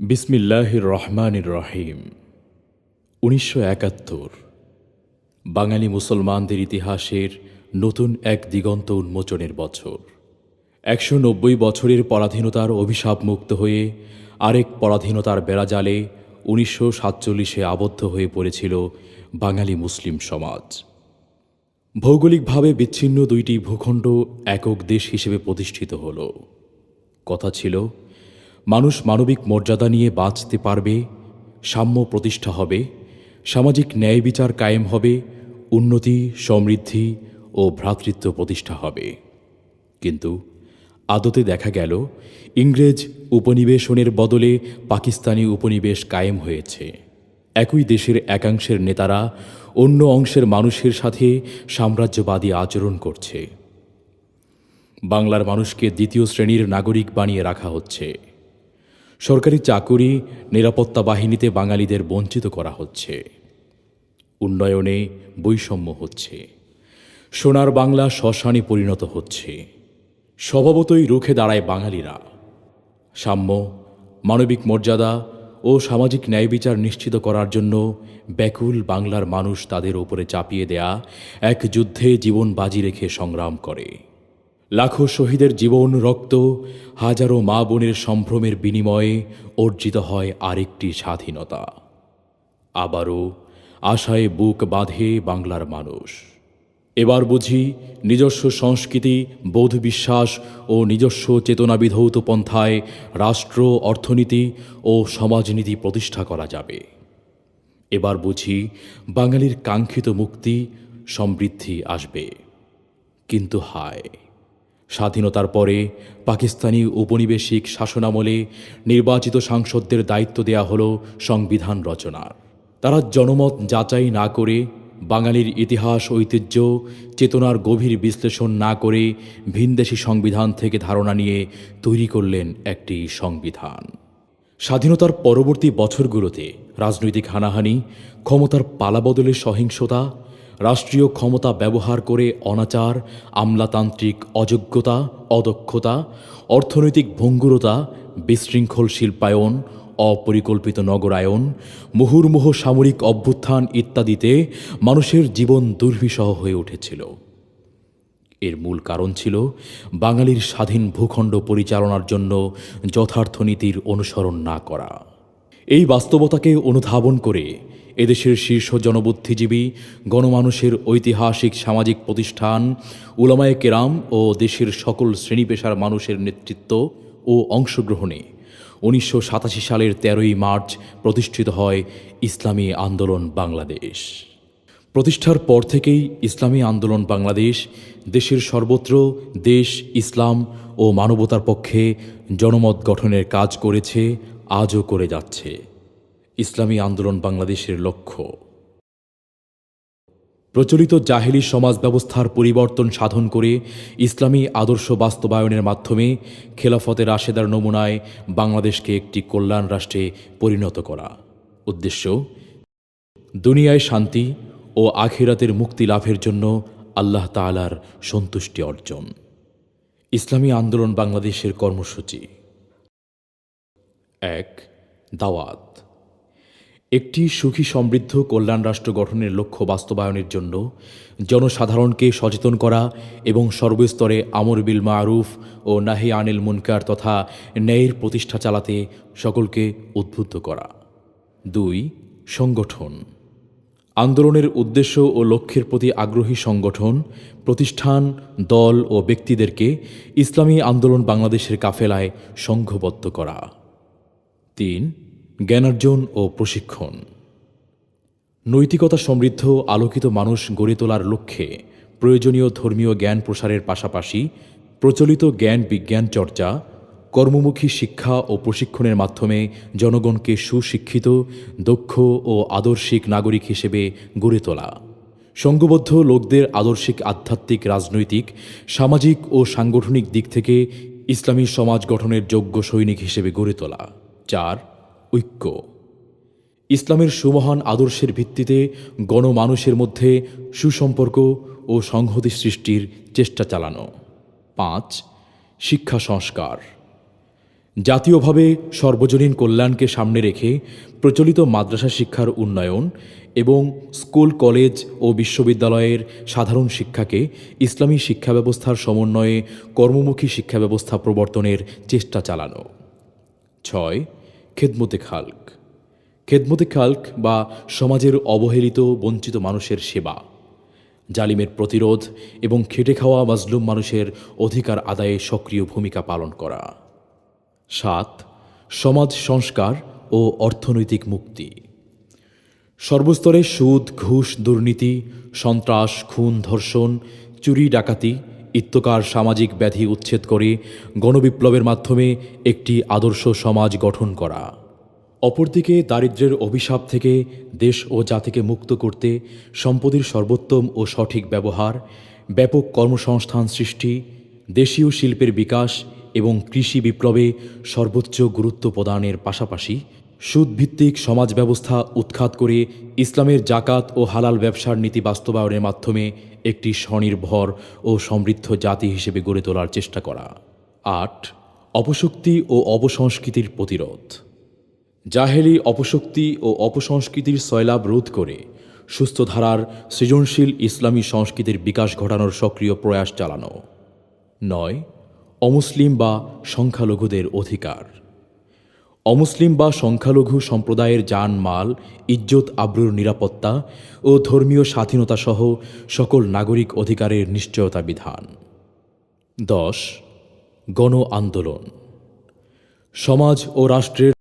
বিসমিল্লাহির রহমানির রহিম। উনিশশো একাত্তর, বাঙালি মুসলমানদের ইতিহাসের নতুন এক দিগন্ত উন্মোচনের বছর। একশো নব্বই বছরের পরাধীনতার অভিশাপ মুক্ত হয়ে আরেক পরাধীনতার বেড়াজালে উনিশশো সাতচল্লিশে আবদ্ধ হয়ে পড়েছিল বাঙালি মুসলিম সমাজ। ভৌগোলিকভাবে বিচ্ছিন্ন দুইটি ভূখণ্ড একক দেশ হিসেবে প্রতিষ্ঠিত হল। কথা ছিল মানুষ মানবিক মর্যাদা নিয়ে বাঁচতে পারবে, সাম্য প্রতিষ্ঠা হবে, সামাজিক ন্যায় বিচার কায়েম হবে, উন্নতি, সমৃদ্ধি ও ভ্রাতৃত্ব প্রতিষ্ঠা হবে। কিন্তু আদতে দেখা গেল, ইংরেজ উপনিবেশনের বদলে পাকিস্তানি উপনিবেশ কায়েম হয়েছে। একই দেশের একাংশের নেতারা অন্য অংশের মানুষের সাথে সাম্রাজ্যবাদী আচরণ করছে। বাংলার মানুষকে দ্বিতীয় শ্রেণির নাগরিক বানিয়ে রাখা হচ্ছে। সরকারি চাকুরি নিরাপত্তা বাহিনীতে বাঙালিদের বঞ্চিত করা হচ্ছে। উন্নয়নে বৈষম্য হচ্ছে। সোনার বাংলা শ্মশানে পরিণত হচ্ছে। স্বভাবতই রুখে দাঁড়ায় বাঙালিরা। সাম্য, মানবিক মর্যাদা ও সামাজিক ন্যায় বিচার নিশ্চিত করার জন্য ব্যাকুল বাংলার মানুষ তাদের ওপরে চাপিয়ে দেয়া এক যুদ্ধে জীবন বাজি রেখে সংগ্রাম করে। লাখো শহীদের জীবন রক্ত হাজারো মা বোনের সম্ভ্রমের বিনিময়ে অর্জিত হয় আরেকটি স্বাধীনতা। আবারও আশায় বুক বাঁধে বাংলার মানুষ। এবার বুঝি নিজস্ব সংস্কৃতি, বোধ বিশ্বাস ও নিজস্ব চেতনাবিধৌত পন্থায় রাষ্ট্র, অর্থনীতি ও সমাজনীতি প্রতিষ্ঠা করা যাবে। এবার বুঝি বাঙালির কাঙ্ক্ষিত মুক্তি সমৃদ্ধি আসবে। কিন্তু হায়! স্বাধীনতার পরে পাকিস্তানি উপনিবেশিক শাসনামলে নির্বাচিত সাংসদদের দায়িত্ব দেয়া হল সংবিধান রচনার। তারা জনমত যাচাই না করে, বাঙালির ইতিহাস, ঐতিহ্য, চেতনার গভীর বিশ্লেষণ না করে ভিনদেশি সংবিধান থেকে ধারণা নিয়ে তৈরি করলেন একটি সংবিধান। স্বাধীনতার পরবর্তী বছরগুলোতে রাজনৈতিক হানাহানি, ক্ষমতার পালাবদলের সহিংসতা রাষ্ট্রীয় ক্ষমতা ব্যবহার করে অনাচার, আমলাতান্ত্রিক অযোগ্যতা, অদক্ষতা, অর্থনৈতিক ভঙ্গুরতা, বিশৃঙ্খল শিল্পায়ন, অপরিকল্পিত নগরায়ন, মুহুর্মুহ সামরিক অভ্যুত্থান ইত্যাদিতে মানুষের জীবন দুর্বিষহ হয়ে উঠেছিল। এর মূল কারণ ছিল বাঙালির স্বাধীন ভূখণ্ড পরিচালনার জন্য যথার্থ নীতির অনুসরণ না করা। এই বাস্তবতাকে অনুধাবন করে এদেশের শীর্ষ জনবুদ্ধিজীবী, গণমানুষের ঐতিহাসিক সামাজিক প্রতিষ্ঠান, উলামায়ে কেরাম ও দেশের সকল শ্রেণি পেশার মানুষের নেতৃত্ব ও অংশগ্রহণে উনিশশো সাতাশি সালের তেরোই মার্চ প্রতিষ্ঠিত হয় ইসলামী আন্দোলন বাংলাদেশ। প্রতিষ্ঠার পর থেকেই ইসলামী আন্দোলন বাংলাদেশ দেশের সর্বত্র দেশ, ইসলাম ও মানবতার পক্ষে জনমত গঠনের কাজ করেছে আজও করে যাচ্ছে। ইসলামী আন্দোলন বাংলাদেশের লক্ষ্য। প্রচলিত জাহেলি সমাজ ব্যবস্থার পরিবর্তন সাধন করে ইসলামী আদর্শ বাস্তবায়নের মাধ্যমে খেলাফতের রাশেদার নমুনায় বাংলাদেশকে একটি কল্যাণ রাষ্ট্রে পরিণত করা। উদ্দেশ্য, দুনিয়ায় শান্তি ও আখিরাতের মুক্তি লাভের জন্য আল্লাহ তাআলার সন্তুষ্টি অর্জন। ইসলামী আন্দোলন বাংলাদেশের কর্মসূচি। এক, দাওয়াত। একটি সুখী সমৃদ্ধ কল্যাণ রাষ্ট্র গঠনের লক্ষ্য বাস্তবায়নের জন্য জনসাধারণকে সচেতন করা এবং সর্বস্তরে আমর বিল মারুফ ও নাহি আনিল মুনকার তথা ন্যায়ের প্রতিষ্ঠা চালাতে সকলকে উদ্বুদ্ধ করা। দুই, সংগঠন। আন্দোলনের উদ্দেশ্য ও লক্ষ্যের প্রতি আগ্রহী সংগঠন, প্রতিষ্ঠান, দল ও ব্যক্তিদেরকে ইসলামী আন্দোলন বাংলাদেশের কাফেলায় সংঘবদ্ধ করা। তিন, জ্ঞানার্জন ও প্রশিক্ষণ। নৈতিকতা সমৃদ্ধ, আলোকিত মানুষ গড়ে তোলার লক্ষ্যে প্রয়োজনীয় ধর্মীয় জ্ঞান প্রসারের পাশাপাশি প্রচলিত জ্ঞান বিজ্ঞান চর্চা, কর্মমুখী শিক্ষা ও প্রশিক্ষণের মাধ্যমে জনগণকে সুশিক্ষিত, দক্ষ ও আদর্শিক নাগরিক হিসেবে গড়ে তোলা। সংঘবদ্ধ লোকদের আদর্শিক, আধ্যাত্মিক, রাজনৈতিক, সামাজিক ও সাংগঠনিক দিক থেকে ইসলামী সমাজ গঠনের যোগ্য সৈনিক হিসেবে গড়ে তোলা। চার, ঐক্য। ইসলামের সুমহান আদর্শের ভিত্তিতে গণমানুষের মধ্যে সুসম্পর্ক ও সংহতি সৃষ্টির চেষ্টা চালানো। পাঁচ, শিক্ষা সংস্কার। জাতীয়ভাবে সর্বজনীন কল্যাণকে সামনে রেখে প্রচলিত মাদ্রাসা শিক্ষার উন্নয়ন এবং স্কুল, কলেজ ও বিশ্ববিদ্যালয়ের সাধারণ শিক্ষাকে ইসলামী শিক্ষা ব্যবস্থার সমন্বয়ে কর্মমুখী শিক্ষা ব্যবস্থা প্রবর্তনের চেষ্টা চালানো। ছয় খেদমতে খালক। খেদমতে খালক বা সমাজের অবহেলিত, বঞ্চিত মানুষের সেবা। জালিমের প্রতিরোধ এবং খেটে খাওয়া মাজলুম মানুষের অধিকার আদায়ে সক্রিয় ভূমিকা পালন করা। সাত, সমাজ সংস্কার ও অর্থনৈতিক মুক্তি। সর্বস্তরে সুদ, ঘুষ, দুর্নীতি, সন্ত্রাস, খুন, ধর্ষণ, চুরি, ডাকাতি ইত্যকার সামাজিক ব্যাধি উচ্ছেদ করে গণবিপ্লবের মাধ্যমে একটি আদর্শ সমাজ গঠন করা। অপরদিকে দারিদ্র্যের অভিশাপ থেকে দেশ ও জাতিকে মুক্ত করতে সম্পদের সর্বোত্তম ও সঠিক ব্যবহার, ব্যাপক কর্মসংস্থান সৃষ্টি, দেশীয় শিল্পের বিকাশ এবং কৃষি বিপ্লবে সর্বোচ্চ গুরুত্ব প্রদানের পাশাপাশি সুদভিত্তিক সমাজ ব্যবস্থা উৎখাত করে ইসলামের জাকাত ও হালাল ব্যবসার নীতি বাস্তবায়নের মাধ্যমে একটি স্বনির্ভর ও সমৃদ্ধ জাতি হিসেবে গড়ে তোলার চেষ্টা করা। আট, অপশক্তি ও অপসংস্কৃতির প্রতিরোধ। জাহেলি অপশক্তি ও অপসংস্কৃতির সয়লাভ রোধ করে সুস্থ ধারার সৃজনশীল ইসলামী সংস্কৃতির বিকাশ ঘটানোর সক্রিয় প্রয়াস চালানো। নয়, অমুসলিম বা সংখ্যালঘুদের অধিকার। অমুসলিম বা সংখ্যালঘু সম্প্রদায়ের যান মাল ইজ্জত, আব্রুর নিরাপত্তা ও ধর্মীয় স্বাধীনতা সহ সকল নাগরিক অধিকারের নিশ্চয়তা বিধান। দশ, গণ আন্দোলন। সমাজ ও রাষ্ট্রের